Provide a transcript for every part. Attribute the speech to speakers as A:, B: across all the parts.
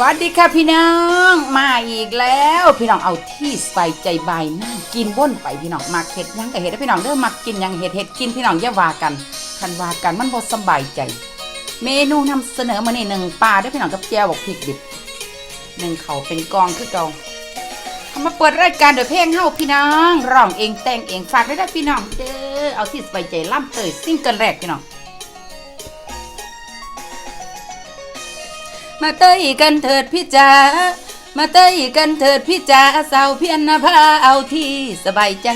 A: วัสดีค่ะพี่น้อง มาอีกแล้ว พี่น้องเอาที่ใส่ใจใบายนั่งกินว่นไปพี่น้องมักเห็ดยังกับเห็ดพี่น้องเด้อมักกินยังเห็ดเห็ดกินพี่น้องอย่าว่ากันคันว่ากันมันบ่สบายใจ เมนูนำเสนอมาในหนึ่งปลาด้อพี่น้องกับแจ่วบอกพริกดิบหนึ่งเขาเป็นกองคือเก่าเอามาเปิดรายการโดยเพลงเฮาพี่น้องร้องเองแต่งเองฝากได้ด้วยพี่น้องเด้อเอาที่สบายใจล่ำเตยซิ่งเกิลแรกพี่น้อง มาเต้ยกันเถิดพี่จ๋ามาเต้ยกันเถิดพี่จ๋าสาวเพียรนภาเอาที่สบายใจ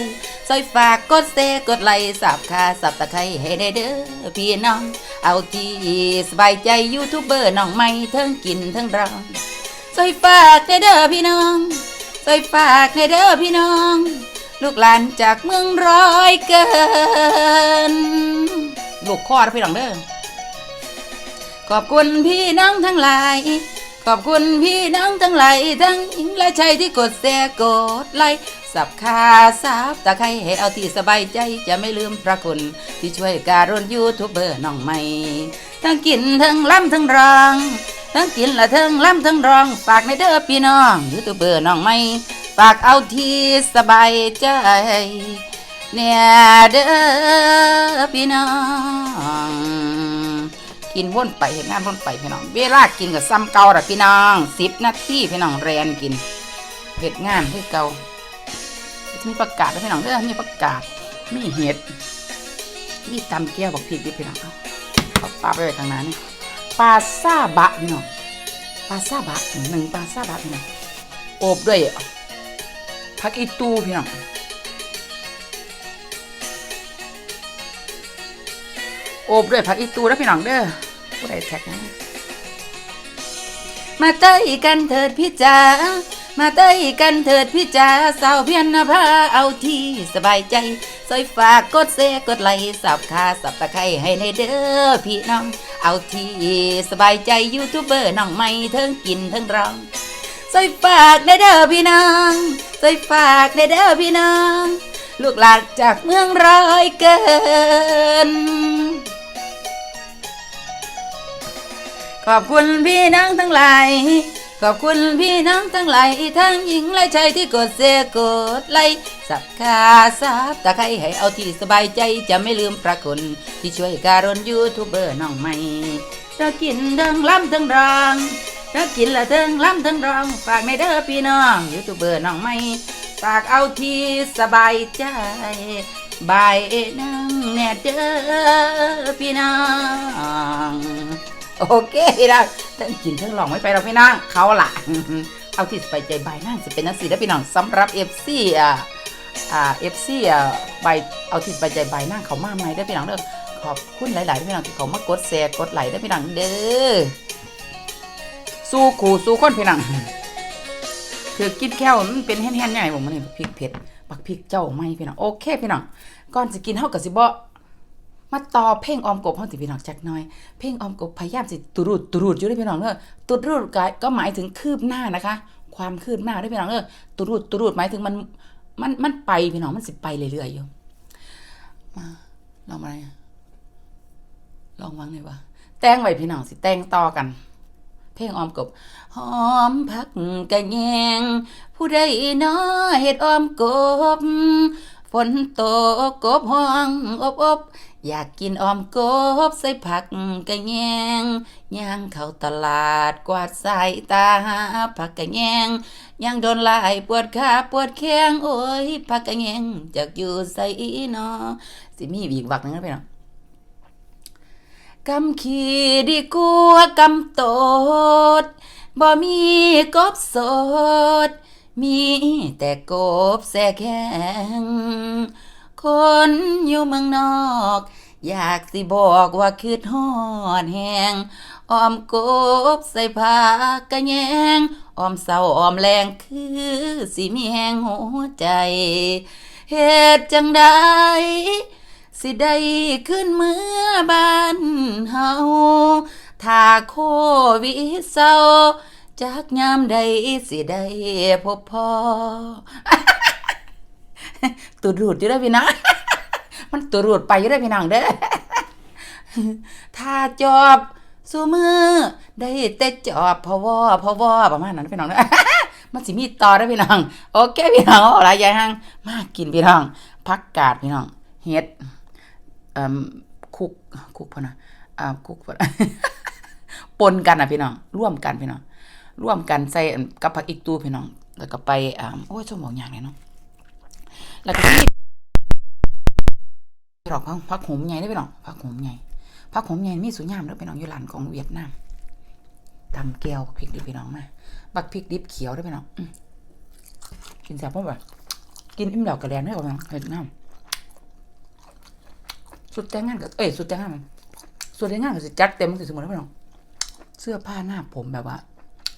A: ซอยฝากกดเซกดไลค์สับคาสับตะไคร้ให้ได้เด้อพี่น้อง เอาที่สบายใจยูทูบเบอร์น้องไม่เทิงกินเทิงร้องซอยฝากได้เด้อพี่น้องซอยฝากได้เด้อพี่น้อง ลูกหลานจากเมืองร้อยเกินลูกคอดพี่น้องเด้อ ขอบคุณพี่น้องทั้งหลาย ขอบคุณพี่น้องทั้งหลายทั้งหญิงและชายที่กดแชร์กดไลค์สับคาสับตะไคร้ให้เอาที่สบายใจจะไม่ลืมพระคุณ ที่ช่วยการุณยูทูบเบอร์น้องใหม่ ทั้งกินทั้งล้ำทั้งรอง ทั้งกินและทั้งล้ำทั้งรองฝากในเด้อพี่น้องยูทูบเบอร์น้องใหม่ฝากเอาที่สบายใจเนี่ยเด้อพี่น้อง กินว่นไปเห็นงานว่นไปพี่น้อง เวลากินกับซ้ำเก่าละพี่น้องสิบนาทีพี่น้องแรนกินเห็ดงานคือเก่ามีประกาศด้วพี่น้องเด้อมีประกาศมีเห็ดมีตำแก้วบอกผิดดิพี่น้องเอาปลาไปไว้ทางนั้นนี่ปลาซาบะพี่น้องปลาซาบะหนึ่งปลาซาบะพี่น้องอบด้วยผักอีตูพี่น้องอบด้วยผักอีตูแล้วพี่น้องเด้อ ผู้ใดแท็กนะมาเต้ยกันเถิดพี่จ๋ามาเต้ยกันเถิดพี่จ๋าสาวเพียนภาเอาที่สบายใจซอยฝากกดเซกดไลค์สับคาสับตะไคร้ให้ในเด้อพี่น้อง เอาที่สบายใจยูทูบเบอร์น้องไม่เทิงกินเทิงร้องซอยฝากในเด้อพี่น้องซอยฝากในเด้อพี่น้อง ลูกหลานจากเมืองร้อยเกิน ขอบคุณพี่น้องทั้งหลาย ขอบคุณพี่น้องทั้งหลายทั้งหญิงและชายที่กดเสียกดไลค์สับขาสับตะไคร้ให้เอาที่สบายใจจะไม่ลืมพระคุณที่ช่วยการนยูทูบเบอร์น้องใหม่ถ้ากินทั้งล้ำทั้งรองถ้ากินละทั้งล้ำทั้งรอง ฝากในเด้อพี่น้องยูทูบเบอร์น้องใหม่ฝากเอาที่สบายใจบายนั่งแน่เด้อพี่น้อง โอเคพี่น้องทั้งกินทั้งหลองไม่ไปเราพี่น้องเขาล่ะ เอาที่สบายใจบายนั่งจะเป็นนักสีแล้วพี่น้องสำหรับเอฟซีอ่าอ่าเอฟซีอ่าใบเอาที่สบายใจบายนั่งเขามากมายได้พี่น้องเด้อขอบคุณหลายๆพี่น้องที่เขามากดแชร์กดไลค์ได้พี่น้องเด้อสู้ขู่สู้คนพี่น้องถือกินแค่วมันเป็นแห้งๆใหญ่ผมมันนี่พริกเผ็ดปักพริกเจ้าไม่พี่น้องโอเคพี่น้องก่อนจะกินเท่ากับสิบ่ มาต่อเพลงออมกบเฮาติพี่น้องจักหน่อย เพลงออมกบพยายามสิตุรุดตุรุดอยู่ด้อพี่น้องเด้อตุรุดก็ก็หมายถึงคืบหน้านะคะ ความคืบหน้าด้อพี่น้องเด้อตุรุดตุรุดหมายถึงมันมันมันไปพี่น้องมันสิไปเรื่อยๆอยู่มาลองมาอะไรลองวางหน่อยว่าแต่งไว้พี่น้องสิแต่งต่อกัน เพลงออมกบหอมพักกะแยง ผู้ใดน้อเฮ็ดออมกบฝนตกกบห้องอบอบ อยากกินออมกบใส่ผักกะแยงย่างเข้าตลาดกวาดสายตาหาผักกะแยงย่างโดนลายปวดขาปวดแข้งโอ้ยผักกะแยงจากอยู่ใส่นอสิมีอีกวักนึงนะพี่น้องกำขี้ดีกลัวกำโตดบ่มีกบสด มีแต่กบแสแข็ง คนอยู่เมืองนอก อยากสิบอกว่าคืดฮอดแหงออมกบใส่ผ้ากะแยงออมเศร้าออมแรงคือสิมีแหงหัวใจเฮ็ดจังใดสิได้ขึ้นเมื่อบ้านเฮาถ้าโควิดเศร้าจากยามใดสิได้พบพ่อ ตุดรูดอยู่ได้พี่น้องมันตุดรูดไปอยู่ได้พี่น้องเด้อถ้าจอบสู้มือ ได้แต่จอบพวอพวอประมาณนั้นพี่น้องนะมันสิมีต่อได้พี่น้อง โอเคพี่น้องเอาอะไรยายหังมากินพี่น้องผักกาดพี่น้องเฮ็ดคุกคุกพอนะอ่าคุกพอนะปนกันอะพี่น้องร่วมกันพี่น้องร่วมกันใส่กับผักอีกตูพี่น้อง แล้วก็ไปอ่าโอ้ยสมองอย่างเลยเนาะ แล้วก็ที่ดอกพักพักหอมใหญ่ได้อพี่น้องพักหอมใหญ่พักหอมใหญ่มีสุญญามเด้อพี่น้องอยู่ร้านของเวียดนามตำแก้วพริกดิบพี่น้องมาบักพริกดิบเขียวได้อพี่น้องกินแซ่บป่ะแบบกินอิ่มแล้วกระแลนได้อพี่น้องเฮ็ดน้ำสุดแต่งงานก็เอ้ยสุดแต่งงานสุดแต่งงานก็สิจัดเต็มสิสมมุติพี่น้องเสื้อผ้าหน้าผมแบบว่า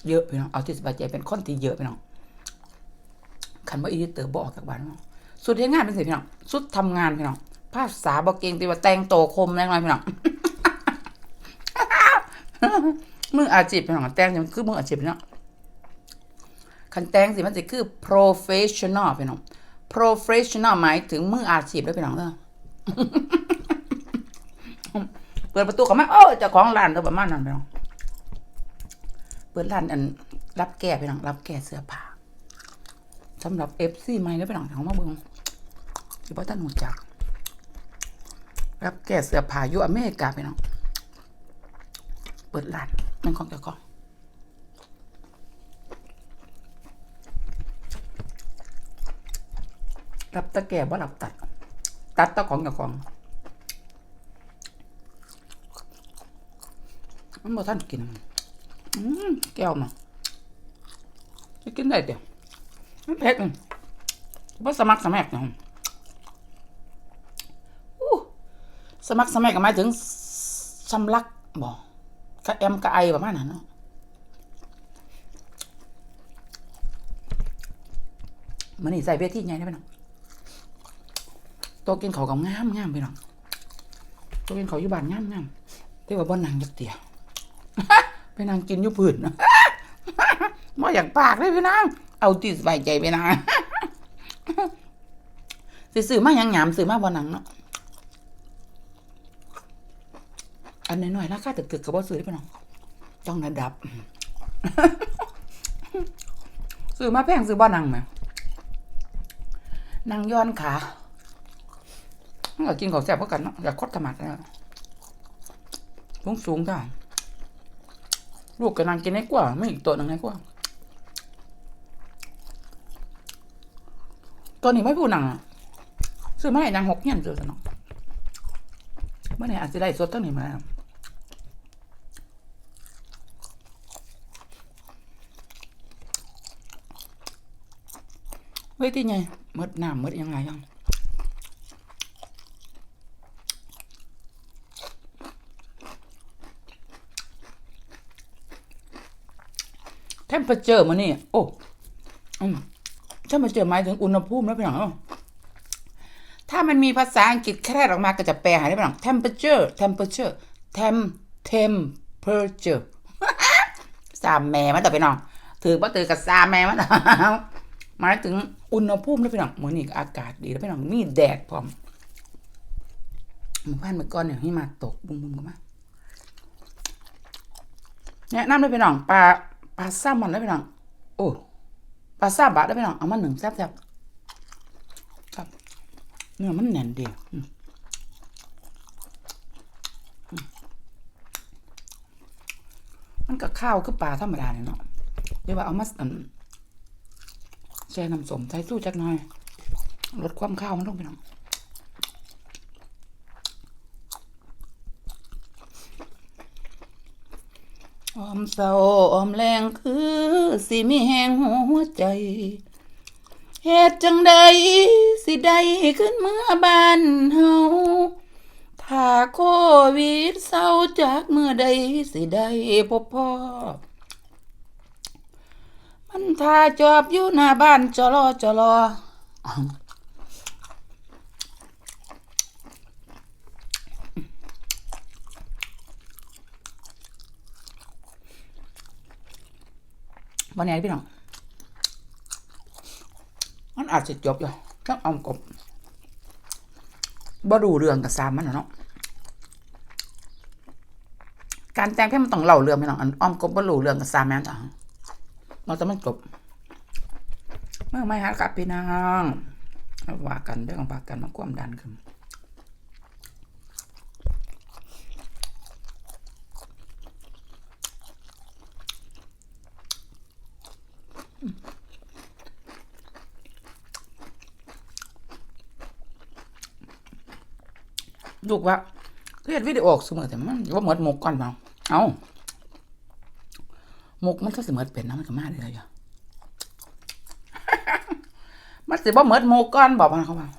A: เยอะพี่น้องเอาที่สบายใจเป็นคนที่เยอะพี่น้องคันว่าอีเตอร์บอกจากบ้านน้อง สุดที่งานเป็นสิพี่น้องสุดทำงานพี่น้องภาษาบอกเก่งตีว่าแต่งโตคมแรงไรพี่น้องมืออาชีพพี่น้องแต่งมันคือมืออาชีพพี่น้องคันแต่งสิมันจะคือ professional พี่น้อง professional หมายถึงมืออาชีพด้วพี่น้องเด้อเปิดประตูเข้ามาโอ้เจ้าของร้านเด้อประมาณนั้นพี่น้องเปิดร้านอันรับแก้ไปหนังรับแก้เสื้อผ้าสำหรับเอฟซีใหม่แล้วไปหนังของมาเบิง ที่พ่อท่านหูจัก รับแก้เสือผาอยู่อเมริกาไปหนังเปิดร้านนั่นของเจ้าของรับตะแก่บ่รับตัด ตัดตะของเจ้าของมันบ่ท่านกินอืมแก้วมาจะกินได้เดี๋ยวมันเผ็ดมันว่สมัครสมัครนะอู้ สมัครสมัครก็หมายถึงสำลักบ่กะแอมกะไอประมาณนั้นเนาะมันนี่ใส่เวทีใหญ่ได้ไหมน้องตัวกินเขากับงามงามไปน้องตัวกินเขาอยู่บ้านงามงามแต่ว่าบ่นางจักเตียไปนางกินอยู่พื้นมาอยากปากเลยพี่นาง เอาที่สบายใจไปนางสิซื้อมาหยังหยามซื้อมาบ่หนังเนาะันน้อยๆราคาตึกๆก็บ่ซื้อได้พี่น้องต้องระดับซื้อมาแพงซื้อบ่หนังแหมนางย้อนขามันก็กินของแซ่บเพื่อกันเนาะอยากคดธรรมะนะสูงสูงจ้าลูกกำลังกินให้กว่า ไม่อีกตัวหนึ่งให้กว่า ตัวนี้ไม่พูดหนังซื้อมาให้นางหกเงี้ยเจอสนองเมื่อไหร่อาจจะได้สดตั้งนี้มาแล้ว เว้ยที่ไงมดน้ำมดยังไงยังเทมเปอร์เจอร์มันนี่ โอ้อืมเทมเปอร์เจอร์หมายถึงอุณหภูมิแล้วพี่น้องเอ้าถ้ามันมีภาษาอังกฤษแค่ออกมาก็จะแปลหายได้พี่น้อง temperature temperature tem temperature สามแม่มันแต่พี่น้อง ถือว่าถือกับสามแม่มัน หมายถึงอุณหภูมิแล้วพี่น้องมื้อนี้อากาศดีแล้วพี่น้องมีแดดพร้อมหมู่บ้านเมื่อก่อนเนี่ยให้มาตกบุ้มบุ้มกันมาแนะนำด้วยพี่น้องปลาปลาซ่ามันได้พี่น้องโอ้ปลาซ่าบะได้พี่น้องเอามาหนึ่งแซ่บๆครับเนื้อมันแน่นดีมันก็ข้าวคือปลาธรรมดาเนี่ยเนาะเดี๋ยวว่าเอามาอัน ช่น้ำสมใส่ตู้จักหน่อยลดความข้าวมันลงพี่น้องออมเศร้าออมแรงคือสิมีแหงหัวใจเหตุจังใดสิได้ขึ้นเมื่อบ้านเฮาถ้าโควิดเศร้าจากเมื่อใดสิได้พบพ่อ มันท่าจอบอยู่หน้าบ้านจอรอจอรอวันนี้พี่น้อง มันอาจจะจบอยู่ต้องเอากบบ่ดูเรื่องกับซามมันเนาะ การแต่งเพลงมันต้องเล่าเรื่องพี่น้องอ้อมกบบ่รู้เรื่องกับซาแมนต่าง เราจะมันจบเมื่อไม่ฮะครับพี่น้องเอาว่ากันเรื่องว่ากันมาความดันขึ้นลูกว่าเรียนวิดีโอออกเสมอแต่มันว่าเหมือนหมกก่อนเปล่าเอา มกมันก็สิเหมือนเป็นนะมันก็มาเลยอะมันสิบ่เหมือนหมกก่อนบอกมันเขาว่า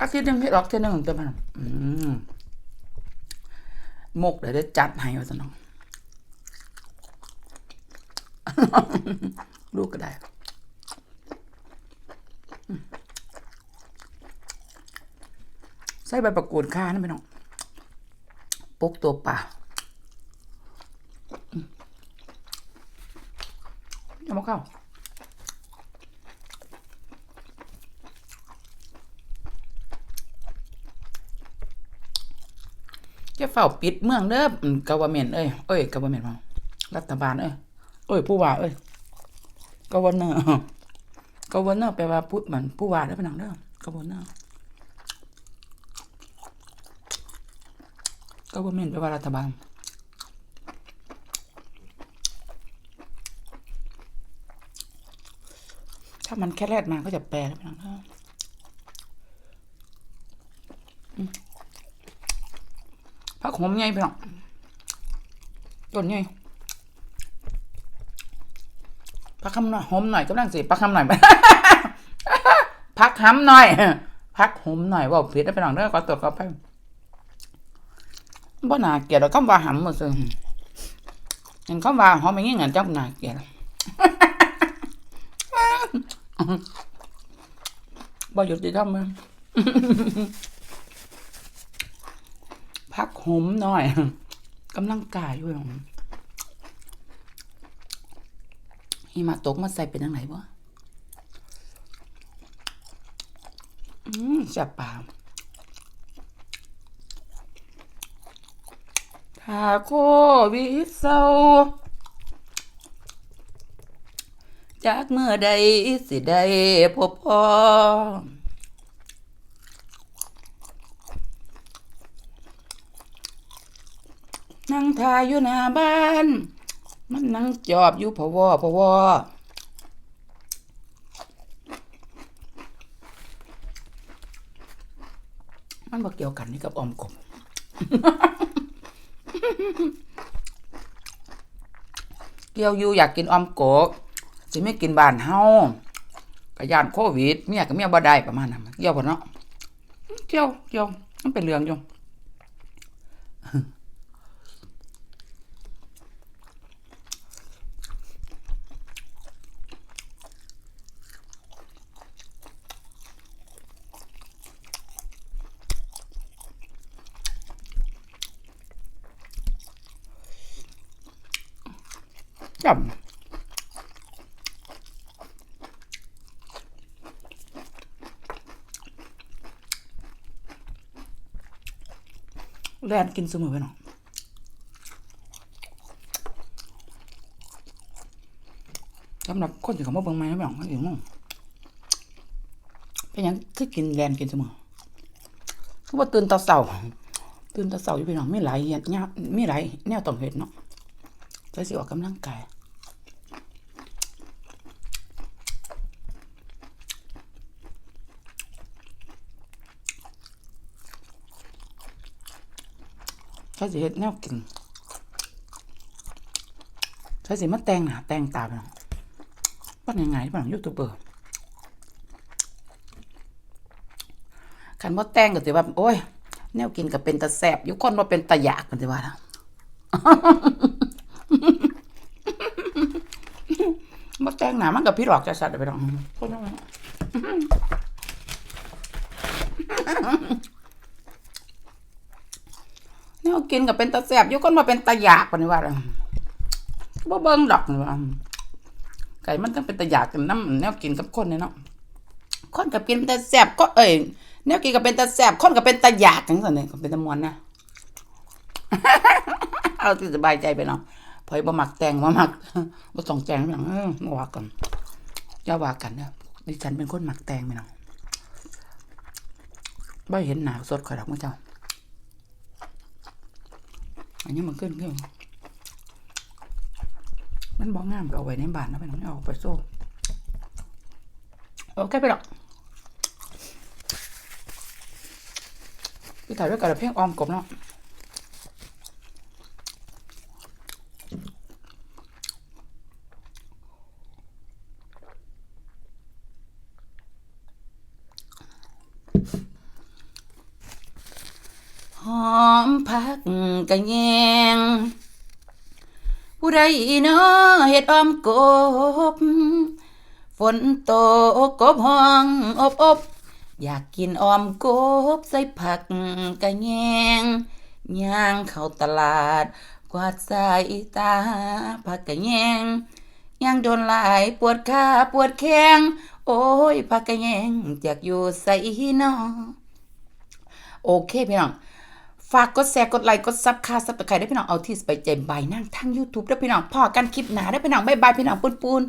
A: อาทิตย์หนึ่งเฮ็ดออกเที่ยหนึงจะมันอืมหมกเดี๋ยวได้จัดให้ว่าซะน้องลูกก็ได้ใส่ใบประกรูดค่านะพี่น้องปกตัวป่าอืมเอา มาเข้าจะเฝ้าปิดเมืองเด้อกาวเมนเอ้ยเอ้ยกาวเมนมารัฐบาลเอ้ยเอ้ยผู้ว่าเอ้ยกาวเนอร์กาวเนอร์แปลว่าผู้เหมือนผู้ว่าได้อพี่น้องเด้อกาวเนอร์ government แปลว่ารัฐบาล ถ้ามันแค่แรดมาก็จะแปลแล้วพี่น้องครับอืมผักหอมใหญ่พี่น้องต้นใหญ่ผักคำหน่อยหอมหน่อยกำลังสิผักคำหน่อยผักหำหน่อยผักหอมหน่อยว่าผิดแล้วพี่น้องเด้อขอตัวขอไปบ่น่าเกลียดหรอกคำว่าหำมาซึเห็นคำว่าหอมอย่างงี้เงินจังหน่าเกลียด บ่หยุดดีทำมึงพักหมหน่อยกำลังกายอยู่หรอหิมะตกมาใส่เป็นยังไงวะอืมแซ่บปากถ้าโควิดเศร้า จากเมื่อใดสิได้พบพ่อนั่งทาอยู่หน้าบ้าน มันนั่งจอบอยู่พะวอพะวอมันบ่เกี่ยวกันนี่กับอมกบเกี่ยวอยู่อยากกินอมกบ สิไม่กินบ้านเฮากระยานโควิดเมียกับเมียบ่ได้ประมาณนั้นเกี่ยวพอเนาะเกี่ยวเกี่ยวมันเป็นเรื่องอยู่จำ แลนกินเสมอไปเนาะสำหรับคนที่เขามาเบิ่งไม้นะพี่น้องเขาอยู่มั่งเป็นยังคือกินแลนกินเสมอคือว่าตื่นตอเสาตื่นตอเสาอยู่ไปหน้อไม่ไหลายอย่างเนี่ยไม่ไหลแนวต้องเห็ดเนาะใช้สิออกกำลังกาย ใช้สิเฮ็ดแนวกินใช้สิมาแต่งหน้าแต่งตาไปเนาะว่ายังไงบ้างยูทูบเบอร์คันว่าแต่งก็สิว่า โอ้ย แนวกินก็เป็นตาแสบอยู่คนว่าเป็นตาอยากกันสิว่าเนาะมาแต่งหนามันกับพี่หลอกจะสัตว์ไปหรอกคนนั้น เนี่ยกินกับเป็นตาแสบยุคนมาเป็นตาอยากปานนี้ว่าบ่เบิ่งดอกว่าไก่มันต้องเป็นตาอยากกันน้ำแนวกินกับคนเนี่ยเนาะคนกับกินเป็นตาแสบก็เอ้ยแนวกินกับเป็นตาแสบคนกับเป็นตาอยากจังสันเนี่ยเป็นตามวนนะเอาที่สบายใจไปเนาะพอยบ่มักแตงบ่มักบ่ต้องแตงหยังเออบ่ว่ากันอย่าว่ากันเด้อดิฉันเป็นคนหมักแตงไปเนาะบ่เห็นหนาสดข่อยดอกมื้อเจ้า อันนี้มันขึ้นขึ้นมันบ่งงามก็เอาไว้ในบ้านนะไปน้องเอาไปโซ่โอเคไปหรอกพี่ถ่ายไว้กับเพลงออมกบเนาะหอมพักกะแยง ผู้ใดเนาะเฮ็ดอ้อมกบ ฝนตกกบห้องอบอบอยากกินอ้อมกบใส่ผักกะแยงย่างเข้าตลาด กวาดสายตาผักกะแยงย่างโดนหลายปวดขาปวดแข้งโอ้ยผักกะแยงจากอยู่ใส่นอโอเคพี่น้อง ฝากกดแชร์กดไลค์กดซับคาซับตะไคร้ได้พี่น้องเอาที่สไปใจบายนั่งทั้ง YouTube ได้พี่น้องพอกันคลิปหนาได้พี่น้องบายบายพี่น้องปุนปุน